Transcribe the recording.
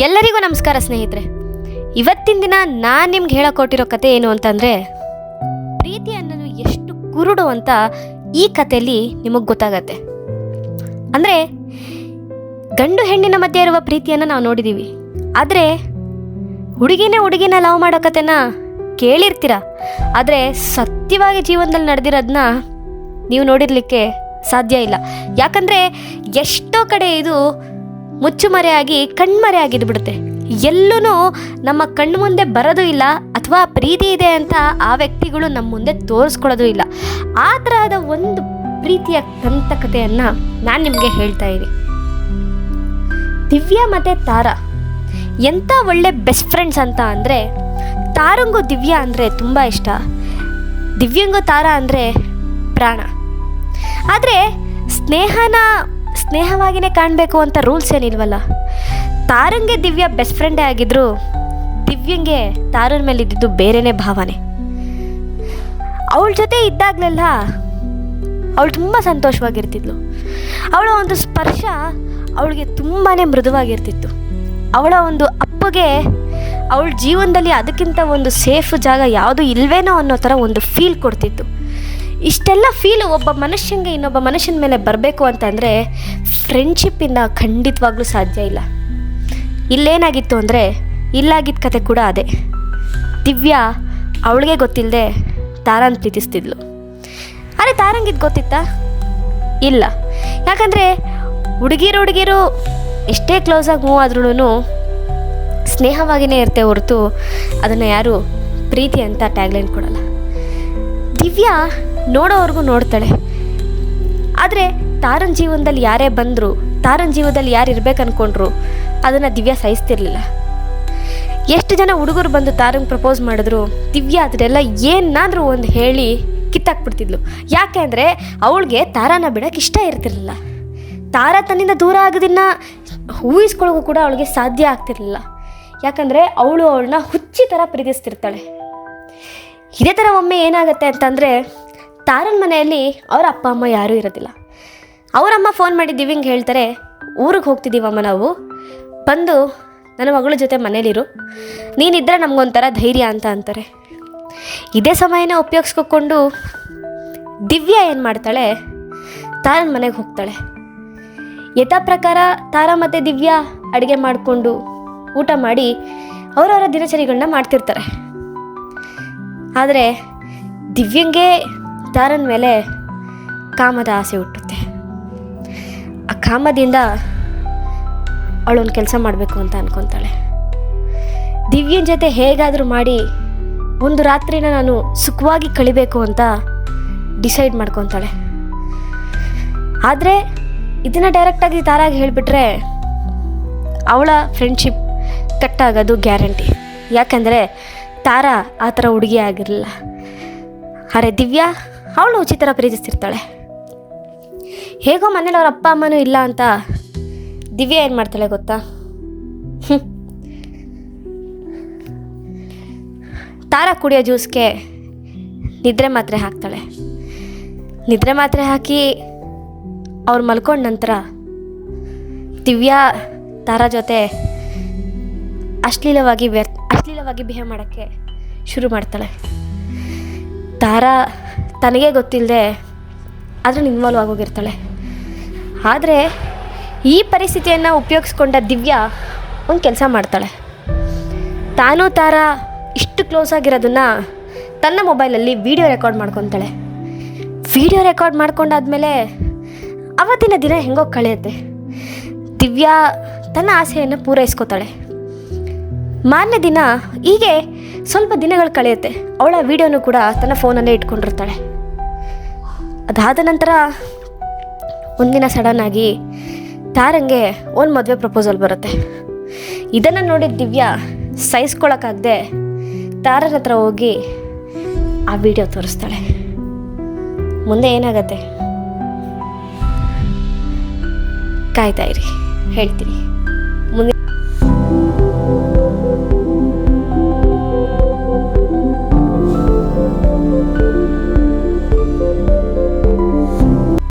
ಎಲ್ಲರಿಗೂ ನಮಸ್ಕಾರ ಸ್ನೇಹಿತರೆ. ಇವತ್ತಿನ ದಿನ ನಾನು ನಿಮ್ಗೆ ಹೇಳಕೊಟ್ಟಿರೋ ಕತೆ ಏನು ಅಂತಂದರೆ, ಪ್ರೀತಿ ಅನ್ನೋದು ಎಷ್ಟು ಕುರುಡು ಅಂತ ಈ ಕಥೆಯಲ್ಲಿ ನಿಮಗೆ ಗೊತ್ತಾಗತ್ತೆ. ಅಂದರೆ, ಗಂಡು ಹೆಣ್ಣಿನ ಮಧ್ಯೆ ಇರುವ ಪ್ರೀತಿಯನ್ನು ನಾವು ನೋಡಿದ್ದೀವಿ ಆದರೆ, ಹುಡುಗಿನೇ ಹುಡುಗಿನ ಲವ್ ಮಾಡೋ ಕತೆನ ಕೇಳಿರ್ತೀರ? ಆದರೆ, ಸತ್ಯವಾಗಿ ಜೀವನದಲ್ಲಿ ನಡೆದಿರೋದನ್ನ ನೀವು ನೋಡಿರಲಿಕ್ಕೆ ಸಾಧ್ಯ ಇಲ್ಲ. ಯಾಕಂದರೆ, ಎಷ್ಟೋ ಕಡೆ ಇದು ಮುಚ್ಚುಮರೆಯಾಗಿ ಕಣ್ಮರೆಯಾಗಿದ್ದು ಬಿಡುತ್ತೆ ಎಲ್ಲೂ ನಮ್ಮ ಕಣ್ಣು ಮುಂದೆ ಬರೋದು ಇಲ್ಲ, ಅಥವಾ ಪ್ರೀತಿ ಇದೆ ಅಂತ ಆ ವ್ಯಕ್ತಿಗಳು ನಮ್ಮ ಮುಂದೆ ತೋರಿಸ್ಕೊಳ್ಳೋದು ಇಲ್ಲ. ಆ ತರಹದ ಒಂದು ಪ್ರೀತಿಯ ತಂತಕತೆಯನ್ನು ನಾನು ನಿಮಗೆ ಹೇಳ್ತಾ ಇದ್ದೀನಿ. ದಿವ್ಯಾ ಮತ್ತು ತಾರಾ. ಎಂಥ ಒಳ್ಳೆ ಬೆಸ್ಟ್ ಫ್ರೆಂಡ್ಸ್ ಅಂತ ಅಂದರೆ, ತಾರಂಗು ದಿವ್ಯಾ ಅಂದರೆ ತುಂಬ ಇಷ್ಟ. ದಿವ್ಯಂಗೂ ತಾರಾ ಅಂದರೆ ಪ್ರಾಣ. ಆದರೆ, ಸ್ನೇಹನ ಸ್ನೇಹವಾಗಿಯೇ ಕಾಣಬೇಕು ಅಂತ ರೂಲ್ಸ್ ಏನಿಲ್ವಲ್ಲ? ತಾರಂಗೆ ದಿವ್ಯ ಬೆಸ್ಟ್ ಫ್ರೆಂಡೇ ಆಗಿದ್ರು, ದಿವ್ಯಂಗೆ ತಾರನ ಮೇಲೆ ಇದ್ದಿದ್ದು ಬೇರೆನೇ ಭಾವನೆ. ಅವಳ ಜೊತೆ ಇದ್ದಾಗಲೆಲ್ಲ ಅವಳು ತುಂಬ ಸಂತೋಷವಾಗಿರ್ತಿದ್ಲು. ಅವಳ ಒಂದು ಸ್ಪರ್ಶ ಅವಳಿಗೆ ತುಂಬಾ ಮೃದುವಾಗಿರ್ತಿತ್ತು. ಅವಳ ಒಂದು ಅಪ್ಪಗೆ ಅವಳ ಜೀವನದಲ್ಲಿ ಅದಕ್ಕಿಂತ ಒಂದು ಸೇಫ್ ಜಾಗ ಯಾವುದು ಇಲ್ವೇನೋ ಅನ್ನೋ ಥರ ಒಂದು ಫೀಲ್ ಕೊಡ್ತಿತ್ತು. ಇಷ್ಟೆಲ್ಲ ಫೀಲ್ ಒಬ್ಬ ಮನುಷ್ಯನಿಗೆ ಇನ್ನೊಬ್ಬ ಮನುಷ್ಯನ ಮೇಲೆ ಬರಬೇಕು ಅಂತಂದರೆ ಫ್ರೆಂಡ್ಶಿಪ್ಪಿಂದ ಖಂಡಿತವಾಗ್ಲೂ ಸಾಧ್ಯ ಇಲ್ಲ. ಇಲ್ಲೇನಾಗಿತ್ತು ಅಂದರೆ ಇಲ್ಲಾಗಿದ್ದ ಕತೆ ಕೂಡ ಅದೇ. ದಿವ್ಯಾ ಅವಳಿಗೆ ಗೊತ್ತಿಲ್ಲದೆ ತಾರಾನ್ ಪ್ರೀತಿಸ್ತಿದ್ಲು. ಅರೆ ತಾರಂಗಿದ್ದು ಗೊತ್ತಿತ್ತಾ? ಇಲ್ಲ. ಯಾಕಂದರೆ ಹುಡುಗಿರು ಹುಡುಗಿರು ಎಷ್ಟೇ ಕ್ಲೋಸಾಗಿ ಮೂವ್ ಆದ್ರೂ ಸ್ನೇಹವಾಗಿಯೇ ಇರುತ್ತೆ ಹೊರತು ಅದನ್ನು ಯಾರು ಪ್ರೀತಿ ಅಂತ ಟ್ಯಾಗ್ಲೈನ್ ಕೊಡಲ್ಲ. ದಿವ್ಯಾ ನೋಡೋವರೆಗೂ ನೋಡ್ತಾಳೆ. ಆದರೆ ತಾರನ್ ಜೀವನದಲ್ಲಿ ಯಾರೇ ಬಂದರು, ತಾರನ್ ಜೀವನದಲ್ಲಿ ಯಾರು ಇರ್ಬೇಕು ಅಂದ್ಕೊಂಡ್ರು ಅದನ್ನು ದಿವ್ಯಾ ಸಹಿಸ್ತಿರ್ಲಿಲ್ಲ. ಎಷ್ಟು ಜನ ಹುಡುಗರು ಬಂದು ತಾರಂಗೆ ಪ್ರಪೋಸ್ ಮಾಡಿದ್ರು, ದಿವ್ಯಾ ಅದನ್ನೆಲ್ಲ ಏನಾದರೂ ಒಂದು ಹೇಳಿ ಕಿತ್ತಾಕ್ಬಿಡ್ತಿದ್ಲು. ಯಾಕೆ ಅಂದರೆ ಅವಳಿಗೆ ತಾರಾನ ಬಿಡೋಕೆ ಇಷ್ಟ ಇರ್ತಿರ್ಲಿಲ್ಲ. ತಾರಾ ತನ್ನಿಂದ ದೂರ ಆಗೋದನ್ನ ಊಹಿಸ್ಕೊಳ್ಳೋಕ್ಕೂ ಕೂಡ ಅವಳಿಗೆ ಸಾಧ್ಯ ಆಗ್ತಿರ್ಲಿಲ್ಲ. ಯಾಕಂದರೆ ಅವಳು ಅವಳನ್ನ ಹುಚ್ಚಿ ಥರ ಪ್ರೀತಿಸ್ತಿರ್ತಾಳೆ. ಇದೇ ಥರ ಒಮ್ಮೆ ಏನಾಗುತ್ತೆ ಅಂತಂದರೆ ತಾರನ ಮನೆಯಲ್ಲಿ ಅವರ ಅಪ್ಪ, ಅಮ್ಮ ಯಾರೂ ಇರೋದಿಲ್ಲ. ಅವರಮ್ಮ ಫೋನ್ ಮಾಡಿ ದಿವ್ಯಂಗೆ ಹೇಳ್ತಾರೆ, ಊರಿಗೆ ಹೋಗ್ತಿದ್ದೀವಮ್ಮ ನಾವು? ಬಂದು ನನ್ನ ಮಗಳ ಜೊತೆ ಮನೇಲಿರು. ನೀನಿದ್ರೆ ನಮಗೊಂಥರ ಧೈರ್ಯ ಅಂತ ಅಂತಾರೆ. ಇದೇ ಸಮಯನ ಉಪಯೋಗಿಸ್ಕೊಂಡು ದಿವ್ಯಾ ಏನು ಮಾಡ್ತಾಳೆ? ತಾರನ ಮನೆಗೆ ಹೋಗ್ತಾಳೆ. ಯಥಾ ಪ್ರಕಾರ ತಾರಾ ಮತ್ತು ದಿವ್ಯಾ ಅಡುಗೆ ಮಾಡಿಕೊಂಡು ಊಟ ಮಾಡಿ ಅವರವರ ದಿನಚರಿಗಳನ್ನ ಮಾಡ್ತಿರ್ತಾರೆ. ಆದರೆ ದಿವ್ಯಂಗೆ ತಾರನ ಮೇಲೆ ಕಾಮದ ಆಸೆ ಹುಟ್ಟುತ್ತೆ. ಆ ಕಾಮದಿಂದ ಅವಳೊಂದು ಕೆಲಸ ಮಾಡಬೇಕು ಅಂತ ಅನ್ಕೊತಾಳೆ. ದಿವ್ಯನ ಜೊತೆ ಹೇಗಾದರೂ ಮಾಡಿ ಒಂದು ರಾತ್ರಿನ ನಾನು ಸುಖವಾಗಿ ಕಳಿಬೇಕು ಅಂತ ಡಿಸೈಡ್ ಮಾಡ್ಕೊತಾಳೆ. ಆದರೆ ಇದನ್ನು ಡೈರೆಕ್ಟಾಗಿ ತಾರಾಗಿ ಹೇಳಿಬಿಟ್ರೆ ಅವಳ ಫ್ರೆಂಡ್ಶಿಪ್ ಕಟ್ಟಾಗೋದು ಗ್ಯಾರಂಟಿ ಯಾಕಂದರೆ ತಾರಾ ಆ ಥರ ಹುಡುಗಿ ಆಗಿರಲಿಲ್ಲ. ಅರೆ ದಿವ್ಯಾ ಅವಳು ಉಚಿತರ ಪ್ರೀತಿಸ್ತಿರ್ತಾಳೆ ಹೇಗೋ ಮನೇಲಿ ಅವ್ರ ಅಪ್ಪ ಅಮ್ಮನೂ ಇಲ್ಲ ಅಂತ ದಿವ್ಯಾ ಏನು ಮಾಡ್ತಾಳೆ ಗೊತ್ತಾ? ತಾರ ಕುಡಿಯೋ ಜ್ಯೂಸ್ಗೆ ನಿದ್ರೆ ಮಾತ್ರೆ ಹಾಕ್ತಾಳೆ. ನಿದ್ರೆ ಮಾತ್ರೆ ಹಾಕಿ ಅವ್ರು ಮಲ್ಕೊಂಡ ನಂತರ ದಿವ್ಯಾ ತಾರಾ ಜೊತೆ ಅಶ್ಲೀಲವಾಗಿ ವ್ಯರ್, ಅಶ್ಲೀಲವಾಗಿ ಬಿಹೇವ್ ಮಾಡೋಕ್ಕೆ ಶುರು ಮಾಡ್ತಾಳೆ. ತಾರಾ ತನಗೇ ಗೊತ್ತಿಲ್ಲದೆ ಅದ್ರಲ್ಲಿ ಇನ್ವಾಲ್ವ್ ಆಗೋಗಿರ್ತಾಳೆ. ಆದರೆ ಈ ಪರಿಸ್ಥಿತಿಯನ್ನು ಉಪಯೋಗಿಸ್ಕೊಂಡ ದಿವ್ಯಾ ಒಂದು ಕೆಲಸ ಮಾಡ್ತಾಳೆ. ತಾನು ತಾರ ಇಷ್ಟು ಕ್ಲೋಸ್ ಆಗಿರೋದನ್ನು ತನ್ನ ಮೊಬೈಲಲ್ಲಿ ವೀಡಿಯೋ ರೆಕಾರ್ಡ್ ಮಾಡ್ಕೊತಾಳೆ. ವಿಡಿಯೋ ರೆಕಾರ್ಡ್ ಮಾಡ್ಕೊಂಡಾದ್ಮೇಲೆ ಅವತ್ತಿನ ದಿನ ಹೆಂಗೋ ಕಳೆಯುತ್ತೆ. ದಿವ್ಯಾ ತನ್ನ ಆಸೆಯನ್ನು ಪೂರೈಸ್ಕೋತಾಳೆ. ಮಾರನೇ ದಿನ ಹೀಗೆ ಸ್ವಲ್ಪ ದಿನಗಳು ಕಳೆಯುತ್ತೆ. ಅವಳ ವಿಡಿಯೋನು ಕೂಡ ತನ್ನ ಫೋನಲ್ಲೇ ಇಟ್ಕೊಂಡಿರ್ತಾಳೆ. ಅದಾದ ನಂತರ ಒಂದಿನ ಸಡನ್ ಆಗಿ ತಾರಂಗೆ ಒಂದು ಮದುವೆ ಪ್ರಪೋಸಲ್ ಬರುತ್ತೆ. ಇದನ್ನು ನೋಡಿ ದಿವ್ಯಾ ಸಹಿಸ್ಕೊಳಕ್ಕಾಗದೆ ತಾರನ ಹತ್ರ ಹೋಗಿ ಆ ವಿಡಿಯೋ ತೋರಿಸ್ತಾಳೆ. ಮುಂದೆ ಏನಾಗತ್ತೆ? ಕಾಯ್ತಾ ಇರಿ. ಹೇಳ್ತೀನಿ.